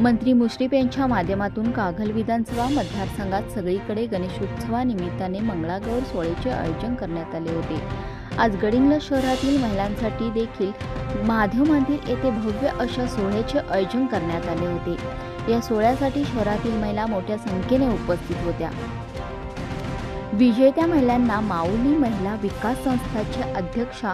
मंत्री मुश्रीफ यांच्या माध्यमातून कागल विधानसभा मतदारसंघात सगळीकडे गणेशोत्सवानिमित्ताने मंगळागौर सोहळ्याचे आयोजन करण्यात आले होते. आज गडिंगला शहरातील महिलांसाठी देखील महादेव मंदिर येथे भव्य अशा सोहळ्याचे आयोजन करण्यात आले होते. या सोहळ्यासाठी शहरातील महिला मोठ्या संख्येने उपस्थित होत्या. विजेत्या महिलांना माऊली महिला विकास संस्थाच्या अध्यक्षा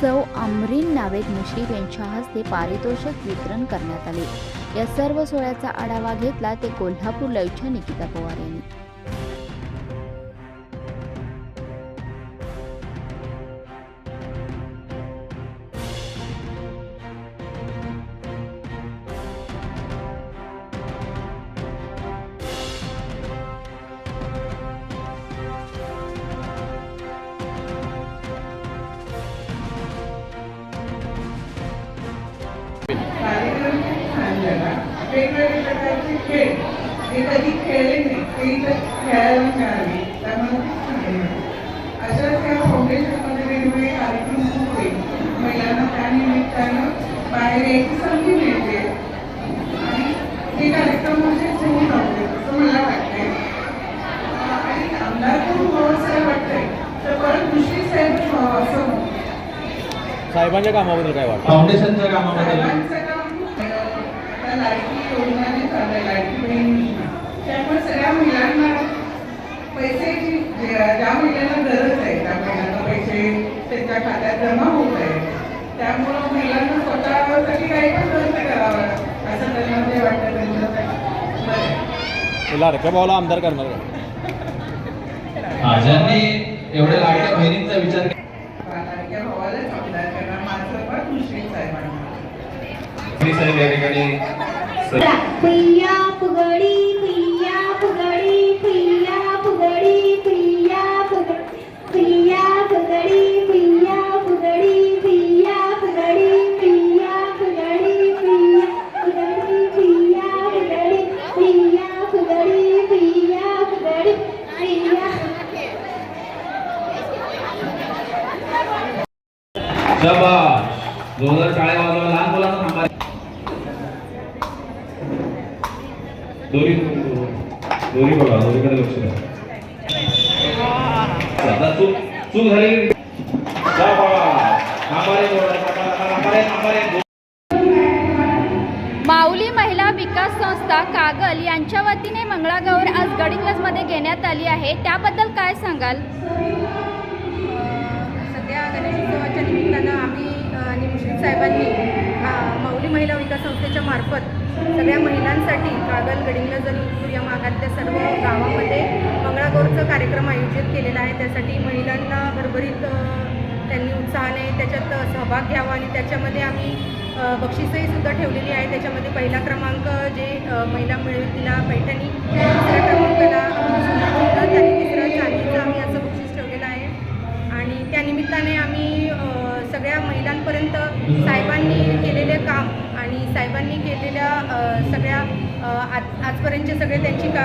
सौ अमरीन नावेद मुश्रीफ यांच्या हस्ते पारितोषिक वितरण करण्यात आले. या सर्व सोहळ्याचा आढावा घेतला ते कोल्हापूर लाईव्हच्या निकिता पवार यांनी. कार्यक्रम खूप छान झाला वेगवेगळे प्रकारचे खेळ. हे कधी खेळले नाही. ते इथं खेळायला मिळाले त्यामुळे खूप वाटलं. अशाच या फाउंडेशनमध्ये वेगवेगळे कार्यक्रम खूप होईल महिलांना त्या निमित्तानं बाहेर यायची संधी मिळते. आणि हे कार्यक्रम म्हणजे होऊन राहते असं मला वाटतंय. आणि आमदार खूप असं वाटतंय. तर परत मुश्रीफ साहेब असं साहेबांच्या कामाबद्दल काय वाटतं? फाउंडेशनच्या कामाबद्दल. आहे. आता लाडकी योजनाने चाललंय, लाडकी बहीण योजना. त्यामुळे सगळ्या महिलांना पैशाची ज्या ज्या महिलांना गरज आहे त्या महिलांना पैसे त्यांच्या खात्यात जमा होत आहे त्यामुळं महिलांना स्वतःसाठी काही पण खर्च करावा असं त्यांना ते वाटतं त्यांच्यासाठी बरं आहे. ते लाडक्या भावाला आमदार करणार ज्यांनी एवढ्या लाडक्या बहिणींचा विचार केला लाडक्या भावालाच आमदार करणार माझं पण मुश्रीफ साहेबांना साहेब या ठिकाणी दोन हजार शाळा वाजवा लहान मुलांना थांबा दोरी दोरी बघा दोरीकडे लक्ष द्या. आता चूक चूक झाली. माऊली महिला विकास संस्था कागल यांच्या वतीने मंगळागौर आज गडिंग्लजमध्ये घेण्यात आली आहे. त्याबद्दल काय सांगाल? सध्या गणेशोत्सवाच्या निमित्तानं आम्ही मुश्रीफ साहेबांनी माऊली महिला विकास संस्थेच्या मार्फत सगळ्या महिलांसाठी कागल गडिंग्लज आणि या भागातल्या सर्व गावामध्ये मंगळागौरचं कार्यक्रम आयोजित केलेला आहे. त्यासाठी महिलांना भरभरीत त्यांनी उत्साहाने त्याच्यात सहभाग घ्यावा आणि त्याच्यामध्ये आम्ही अ, बक्षिसंही सुद्धा ठेवलेली आहे. त्याच्यामध्ये पहिला क्रमांक जे महिला मिळेल तिला पैठणी दुसऱ्या क्रमांकाला सुद्धा त्यांनी तिसरं साहेबांनी केलेल्या सगळ्या आज आजपर्यंतचे सगळे त्यांची का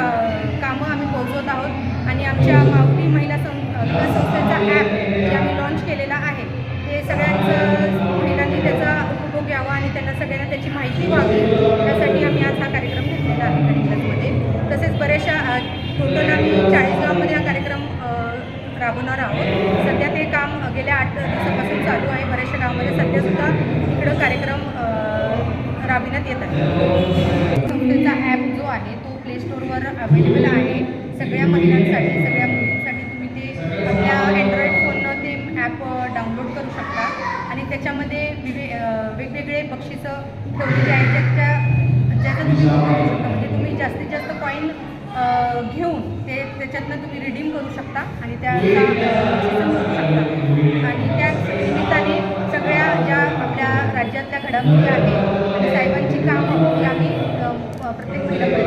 कामं आम्ही पोहोचवत आहोत. आणि आमच्या माऊली महिला सं विकास संस्थेचा ॲप जे आम्ही लॉन्च केलेला आहे ते सगळ्यांचं महिलांनी त्याचा उपभोग घ्यावा आणि त्यांना सगळ्यांना त्याची माहिती व्हावी. यासाठी आम्ही आज हा कार्यक्रम घेतलेला आहे गणितमध्ये. तसेच बऱ्याचशा टोटल आम्ही चाळीसगावमध्ये हा कार्यक्रम राबवणार आहोत. सध्या ते काम गेल्या आठ दिवसापासून चालू आहे. बऱ्याचशा गावामध्ये सध्यासुद्धा इकडं कार्यक्रम राबविण्यात येत आहे. संस्थेचा ॲप जो आहे तो प्ले स्टोअरवर अवेलेबल आहे. सगळ्या महिलांसाठी सगळ्या मुलींसाठी तुम्ही ते आपल्या अँड्रॉईड फोननं ते ॲप डाउनलोड करू शकता. आणि त्याच्यामध्ये विवे वेगवेगळे बक्षिसं ठेवलेली आहेत. त्याच्या ज्याचं तुम्ही करू शकता. म्हणजे तुम्ही जास्तीत जास्त कॉईन घेऊन ते त्याच्यातनं तुम्ही रिडीम करू शकता आणि त्याचा आणि त्या निमित्ताने सगळ्या ज्या आपल्या राज्यातल्या घडामोडी आहेत പ്രത്യേക